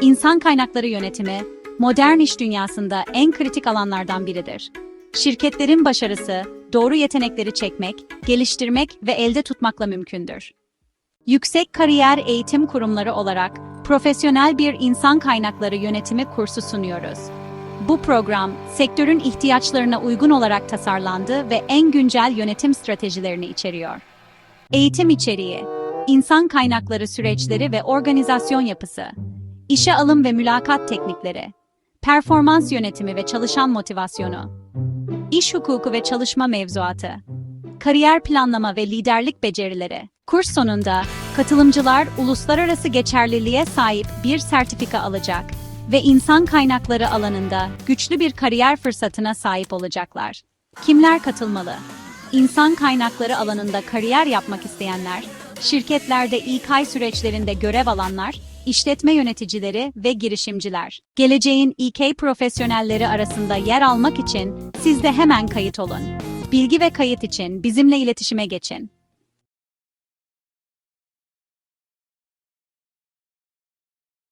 İnsan kaynakları yönetimi, modern iş dünyasında en kritik alanlardan biridir. Şirketlerin başarısı, doğru yetenekleri çekmek, geliştirmek ve elde tutmakla mümkündür. Yüksek kariyer eğitim kurumları olarak profesyonel bir insan kaynakları yönetimi kursu sunuyoruz. Bu program, sektörün ihtiyaçlarına uygun olarak tasarlandı ve en güncel yönetim stratejilerini içeriyor. Eğitim içeriği, insan kaynakları süreçleri ve organizasyon yapısı, işe alım ve mülakat teknikleri, performans yönetimi ve çalışan motivasyonu, iş hukuku ve çalışma mevzuatı, kariyer planlama ve liderlik becerileri. Kurs sonunda katılımcılar uluslararası geçerliliğe sahip bir sertifika alacak ve insan kaynakları alanında güçlü bir kariyer fırsatına sahip olacaklar. Kimler katılmalı? İnsan kaynakları alanında kariyer yapmak isteyenler, şirketlerde İK süreçlerinde görev alanlar, işletme yöneticileri ve girişimciler. Geleceğin İK profesyonelleri arasında yer almak için siz de hemen kayıt olun. Bilgi ve kayıt için bizimle iletişime geçin.